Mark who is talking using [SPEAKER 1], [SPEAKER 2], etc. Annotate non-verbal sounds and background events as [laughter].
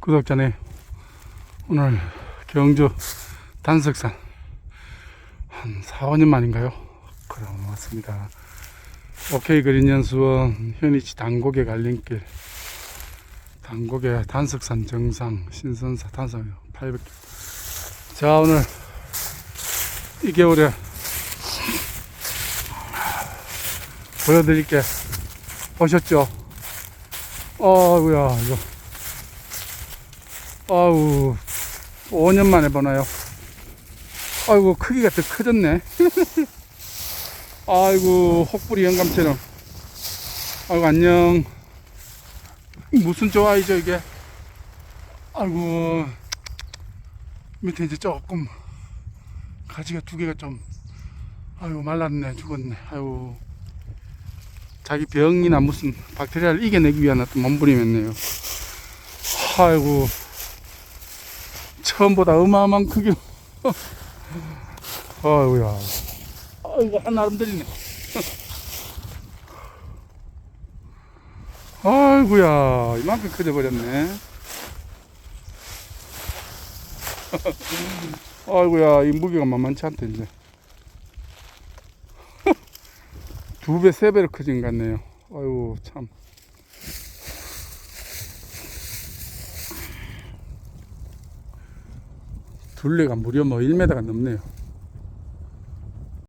[SPEAKER 1] 구독자님 오늘 경주 단석산 한 4, 5년 만인가요? 그럼 왔습니다. 오케이 그린 연수원 현이치 단곡의 갈림길 단곡의 단석산 정상 신선사 단상 800km 자 오늘 이 겨울에 보여드릴게 보셨죠? 어우야 이거 아우 5년 만에 보나요? 아이고 크기가 더 커졌네. [laughs] 아이고 혹부리 영감처럼. 아이고 안녕. 무슨 좋아이죠 이게? 아이고 밑에 이제 조금 가지가 두 개가 좀 아이고 말랐네 죽었네. 아이고. 자기 병이나 무슨 박테리아를 이겨내기 위한 어떤 몸부림이었네요. 아이고 처음보다 어마어마한 크기 [laughs] 아이고야. 아이고 한 나름 들리네. [laughs] 아이고야 이만큼 커져버렸네. [laughs] 아이고야 이 무게가 만만치 않다 이제. 두 배, 세 배로 커진 것 같네요. 아이고 참 둘레가 무려 뭐 1m가 넘네요